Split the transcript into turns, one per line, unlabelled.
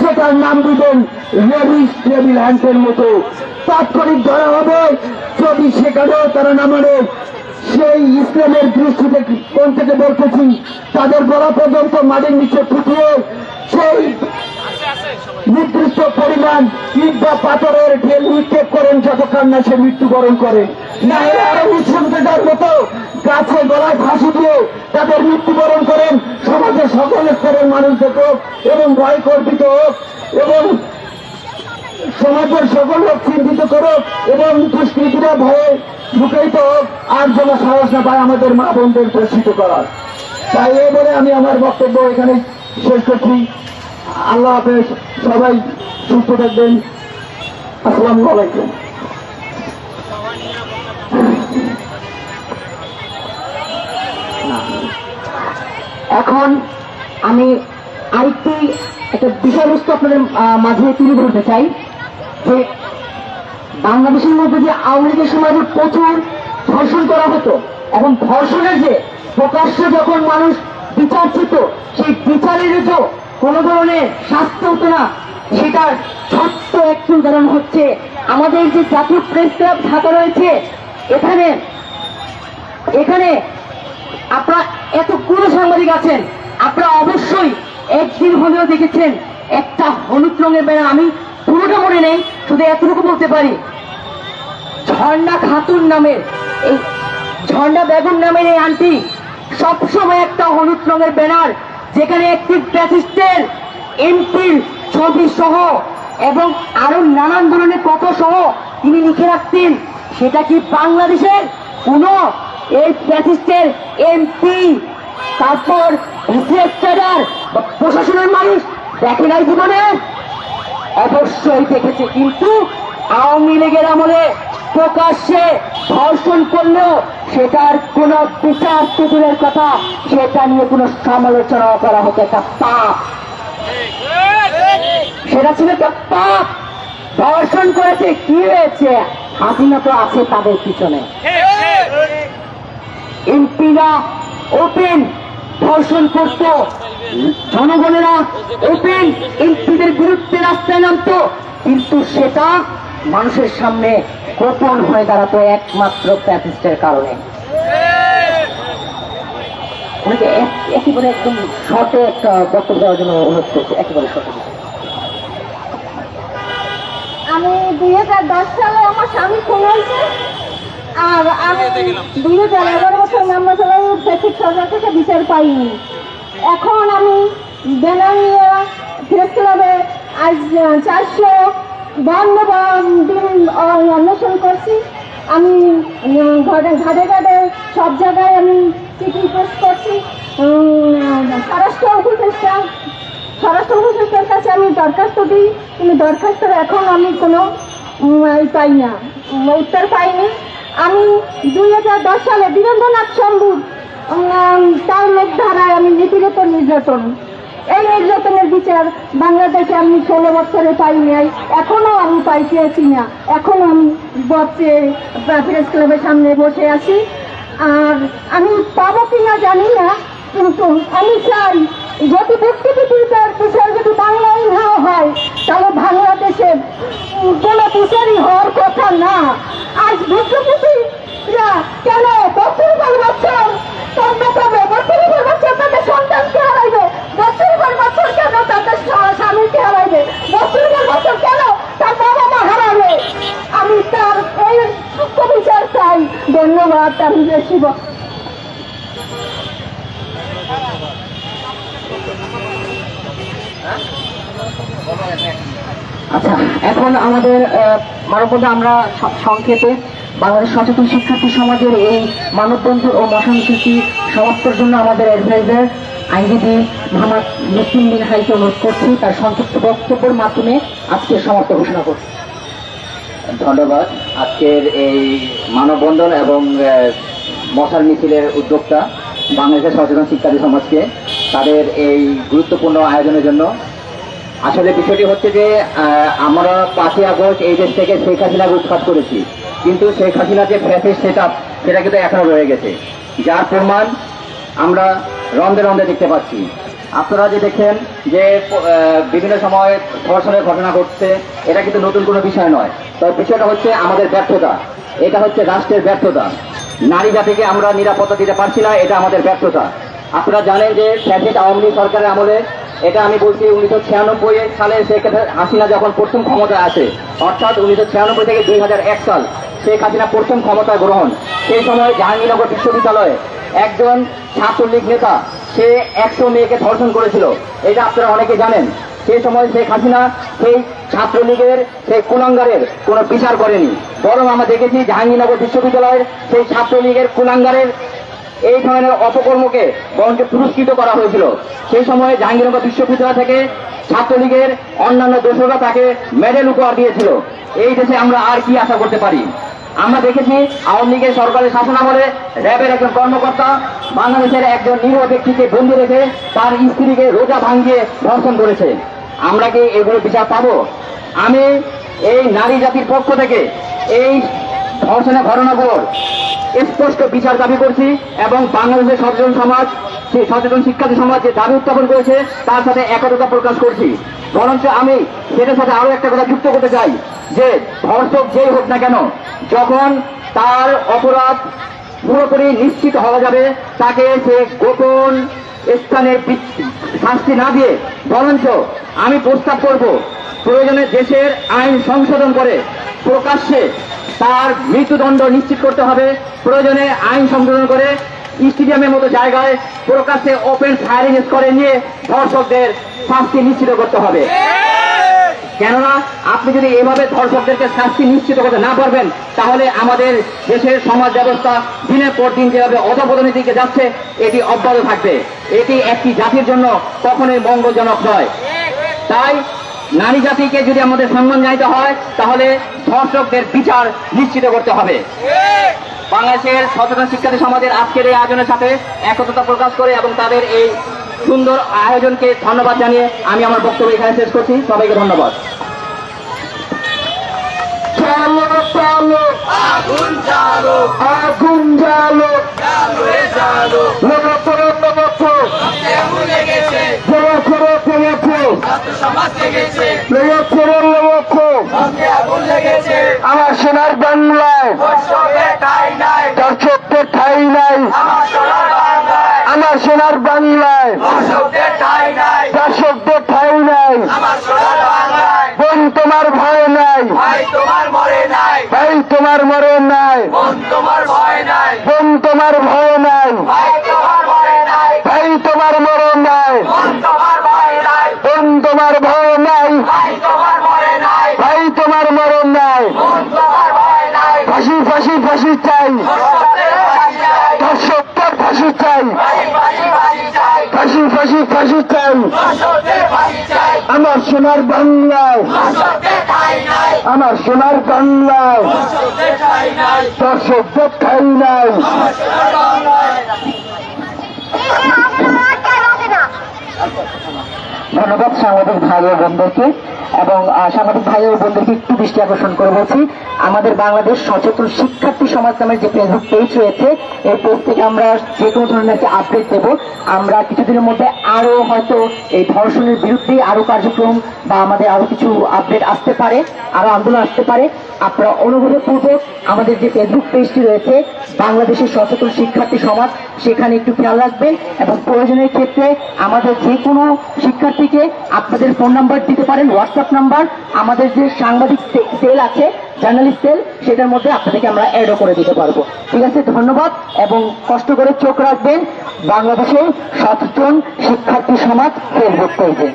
সেটার নাম দিবেন রেবিস টেবিল হ্যান্ডের মতো। তাৎক্ষণিক ধরা হবে, যদি সেখানেও তারা না মানে সেই ইসলামের দৃষ্টিতে কোন থেকে বলতেছি? তাদের বলা পর্যন্ত মাটির নিচে ফুটিয়ে সেই নির্দিষ্ট পরিমাণ ইট বা পাথরের ঢেল নিক্ষেপ করেন যতক্ষণ না সে মৃত্যুবরণ করে। না আরও নিঃসন্দেহের মতো গাছে গলায় ফাঁসি দিয়ে তাদের মৃত্যুবরণ করেন। সমাজের সকল স্তরের মানুষদের হোক এবং ভয় কল্পিত হোক এবং সমাজের সকল লোক চিন্তিত করুক এবং দুষ্কৃতীরা ভয়ে লুকাইত হোক। আর যেন সাহস না পায় আমাদের মা বোনদের প্রস্তুত করার। তাই এ বলে আমি আমার বক্তব্য এখানে শেষ করছি। আল্লাহ হাফেজ, সবাই সুস্থ থাকবেন। আসসালামু আলাইকুম।
এখন আমি আরেকটি, একটা বিষয়বস্তু আপনাদের মাঝে তুলে ধরতে চাই, যে বাংলাদেশের মধ্যে যে আওয়ামী লীগের সময় যে প্রচুর ধর্ষণ করা হতো এবং ধর্ষণের যে প্রকাশ্য যখন মানুষ বিচার চেত সেই বিচারের যে কোনো ধরনের শাস্তি হতো না, সেটার ছোট্ট একটি উদাহরণ হচ্ছে আমাদের যে জাতীয় প্রেস ক্লাব ঢাকা রয়েছে, এখানে এখানে আপনারা এতগুলো সাংবাদিক আছেন, আপনারা অবশ্যই একদিন হলেও দেখেছেন, একটা হলুদ রঙের বেড়া আমি পুরোটা মনে নেই, শুধু এতটুকু বলতে পারি। ঝর্ণা খাতুন নামের এই, ঝর্ণা বেগম নামের এই আন্টি সবসময় একটা হলুদ রঙের ব্যানার যেখানে একটি প্যাসিস্টের এমপির ছবি সহ এবং আরও নানান ধরনের কথা সহ তিনি লিখে রাখতেন, সেটা কি বাংলাদেশের? কোন এই প্যাসিস্টের এমপি, তারপর বিসিএসটার প্রশাসনের মানুষ, দেখে নাই জীবনে? অবশ্যই দেখেছে, কিন্তু আওয়ামী লীগের আমলে প্রকাশ্যে ধর্ষণ করলেও সেটার কোন বিচার তুতুলের কথা, সেটা নিয়ে কোনো সমালোচনা করা হতো একটা পাপ। সেটা ছিল একটা পাপ। ধর্ষণ করেছে, কি হয়েছে? হাসিনা তো আছে তাদের পিছনে। এমপিরা ওপেন ধর্ষণ করত। জনগণেরা ওপেন এমপিদের বিরুদ্ধে রাস্তায় নামতো। কিন্তু সেটা মানুষের সামনে গোপন হয়ে দাঁড়াতো একমাত্র প্যাপিস্টের কারণে। একেবারে একদম শর্টে একটা বক্তব্য দেওয়ার জন্য অনুরোধ করছি একেবারে শর্টে।
আমি দুই হাজার দশ সালে আমার স্বামী খুন হয়েছে, আর আমি দুই হাজার এগারো বছর মামলা চালাই ট্রাফিক সরকার থেকে বিচার পাইনি। এখন আমি ব্যানার নিয়ে প্রেস ক্লাবে আজ চারশো আহ, অন্বেষণ করছি। আমি ঘরে ঘাটে ঘাটে সব জায়গায় আমি চিঠি পোস্ট করছি। স্বরাষ্ট্র উপদেষ্টা স্বরাষ্ট্র উপদেষ্টার কাছে আমি দরখাস্ত দিই কিন্তু দরখাস্তের এখন আমি কোনো পাই না উত্তর পাইনি। আমি দুই হাজার দশ সালে বীরেন্দ্রনাথ শম্ভু উম, তার লোক ধারায় আমি নিপীড়িত নির্যাতন এই নির্যাতনের বিচার বাংলাদেশে আমি ষোলো বছরে পাই নাই এখনও আমি পাইতেছি না। এখনও আমি বসে প্রেস ক্লাবের সামনে বসে আছি। আর আমি পাবো কিনা জানি না কিন্তু আমি চাই যদি ব্যক্তিবিদ্যার বিচার যদি বাংলায় না হয় তাহলে বাংলাদেশে উম, কোনো বিচারই হওয়ার কথা না। আজ বিশ্বপিতিরা ধন্যবাদ, আমি বেশি
আচ্ছা এখন আমাদের মানববন্ধ আমরা সংক্ষেপে বাংলাদেশ সচেতন শিক্ষার্থী সমাজের এই মানববন্ধন ও মশান মিছিলটি সমাপ্তর জন্য আমাদের অ্যাডভাইজার আইনজীবী মোহাম্মদ মুসলিম বিন হাইকে অনুরোধ করছি তার সংক্ষিপ্ত বক্তব্যের মাধ্যমে আজকে সমাপ্ত ঘোষণা করছি।
ধন্যবাদ। আজকের এই মানববন্ধন এবং মশাল মিছিলের উদ্যোক্তা বাংলাদেশের সচেতন শিক্ষার্থী সমাজকে তাদের এই গুরুত্বপূর্ণ আয়োজনের জন্য। আসলে বিষয়টি হচ্ছে যে আমরা পাঁচই আগস্ট এই দেশ থেকে শেখ হাসিনাকে উৎখাত করেছি। কিন্তু শেখ হাসিনা যে ফ্যাসিস সেট আপ সেটা কিন্তু এখনও রয়ে গেছে। যার প্রমাণ আমরা রন্ধে রন্ধে দেখতে পাচ্ছি। আপনারা যে দেখেন যে বিভিন্ন সময় ধর্ষণের ঘটনা ঘটছে, এটা কিন্তু নতুন কোনো বিষয় নয়। তবে বিষয়টা হচ্ছে আমাদের ব্যর্থতা। এটা হচ্ছে রাষ্ট্রের ব্যর্থতা। নারী জাতিকে আমরা নিরাপত্তা দিতে পারছি না, এটা আমাদের ব্যর্থতা। আপনারা জানেন যে ফ্যাসিস্ট আওয়ামী লীগ সরকারের আমলে, এটা আমি বলছি উনিশশো ছিয়ানব্বই সালে শেখ হাসিনা যখন প্রথম ক্ষমতায় আসে, অর্থাৎ উনিশশো ছিয়ানব্বই থেকে দুই সাল, শেখ হাসিনা প্রথম ক্ষমতা গ্রহণ। সেই সময় জাহাঙ্গীরনগর বিশ্ববিদ্যালয়ে একজন ছাত্রলীগ নেতা, সে একশো মেয়েকে ধর্ষণ করেছিল। এটা আপনারা অনেকে জানেন। সেই সময় শেখ হাসিনা সেই ছাত্রলীগের, সেই কুলাঙ্গারের কোনো বিচার করেনি। বরং আমরা দেখেছি জাহাঙ্গীরনগর বিশ্ববিদ্যালয়ের সেই ছাত্রলীগের কুলাঙ্গারের এই ধরনের অপকর্মকে বরঞ্চ পুরস্কৃত করা হয়েছিল। সেই সময়ে জাহাঙ্গীরনগর বিশ্ববিদ্যালয় থেকে ছাত্রলীগের অন্যান্য দোষরা তাকে মেডেল উপহার দিয়েছিল। এই দেশে আমরা আর কি আশা করতে পারি? আমরা দেখেছি আওয়ামী লীগের সরকারের শাসন আমলে র্যাবের একজন কর্মকর্তা বাংলাদেশের একজন নিরীহ ব্যক্তিকে বন্দি রেখে তার স্ত্রীকে রোজা ভাঙিয়ে ধর্ষণ করেছে। আমরা কি এগুলো বিচার পাবো? আমি এই নারী জাতির পক্ষ থেকে এই ধর্ষণের ঘটনাগুলোর স্পষ্ট বিচার দাবি করছি এবং বাংলাদেশের সচেতন সমাজ সেই সচেতন শিক্ষার্থী সমাজ যে দাবি উত্থাপন করেছে, তার সাথে একতা প্রকাশ করছি। বরঞ্চ আমি সেটার সাথে আরও একটা কথা যুক্ত করতে চাই, যে ধর্ষক যেই হোক না কেন, যখন তার অপরাধ পুরোপুরি নিশ্চিত হওয়া যাবে, তাকে সে গোপন স্থানে শাস্তি না দিয়ে, বরঞ্চ আমি প্রস্তাব করব প্রয়োজনে দেশের আইন সংশোধন করে প্রকাশ্যে তার মৃত্যুদণ্ড নিশ্চিত করতে হবে। প্রয়োজনে আইন সংশোধন করে স্টেডিয়ামের মতো জায়গায় প্রকাশ্যে ওপেন ফায়ারিং করে নিয়ে ধর্ষকদের শাস্তি নিশ্চিত করতে হবে। কেননা, আপনি যদি এভাবে ধর্ষকদেরকে শাস্তি নিশ্চিত করতে না পারবেন, তাহলে আমাদের দেশের সমাজ ব্যবস্থা দিনের পর দিন যেভাবে অধপতনের দিকে যাচ্ছে, এটি অব্যাহত থাকবে। এটি একটি জাতির জন্য কখনোই মঙ্গলজনক নয়। তাই নারী জাতিকে যদি আমাদের সম্মান জানাতে হয় তাহলে ধর্ষকদের বিচার নিশ্চিত করতে হবে। বাংলাদেশের সচেতন শিক্ষার্থী সমাজের আজকের এই আয়োজনের সাথে একতা প্রকাশ করে এবং তাদের এই সুন্দর আয়োজনকে ধন্যবাদ জানিয়ে আমি আমার বক্তব্য এখানে শেষ করছি। সবাইকে ধন্যবাদ।
চালো চালো আগুন চালো আগুন চালো লোক লোক লেগেছে আমার সোনার বাংলায়, দর্শকদের ঠাই নাই। আমার সোনার বাংলায়, দর্শকদের ঠাই নাই। বোন তোমার ভয় নাই। ভাই তোমার মরে নাই। বোন তোমার ভয় নাই ভাই তোমার মরণ নাই বোন তোমার ভয় নাই ভাই তোমার মরণ নাই ফাঁসি ফাঁসি চাই দর্শকদের ফাঁসি চাই ফাঁসি ফাঁসি ফাঁসি চাই আমার সোনার বাংলায়। আমার সোনার বাংলায়। দর্শকদের ঠাই নাই।
ধন্যবাদ সাংবাদিক ভাই ও বোনদেরকে এবং সাংবাদিক ভাই ও বোনদেরকে একটু দৃষ্টি আকর্ষণ করে বলছি, আমাদের বাংলাদেশ সচেতন শিক্ষার্থী সমাজ নামের যে ফেসবুক পেজ রয়েছে, এই পেজ থেকে আমরা যে কোনো ধরনের একটা আপডেট দেব। আমরা কিছুদিনের মধ্যে আরও হয়তো এই ধর্ষণের বিরুদ্ধে আরও কার্যক্রম বা আমাদের আরও কিছু আপডেট আসতে পারে, আরও আন্দোলন আসতে পারে। আপনারা অনুগ্রহপূর্বক আমাদের যে ফেসবুক পেজটি রয়েছে, বাংলাদেশের সচেতন শিক্ষার্থী সমাজ সেখানে একটু খেয়াল রাখবেন এবং প্রয়োজনের ক্ষেত্রে আমাদের যে কোনো শিক্ষার্থীকে আপনাদের ফোন নাম্বার দিতে পারেন হোয়াটসঅ্যাপ নাম্বার। আমাদের যে সাংবাদিক সেল আছে, জার্নালিস্ট সেল সেটার মধ্যে আপনাদেরকে আমরা অ্যাডও করে দিতে পারব। ঠিক আছে, ধন্যবাদ এবং কষ্ট করে চোখ রাখবেন। বাংলাদেশের সচেতন শিক্ষার্থী সমাজ ফেসবুক পেজে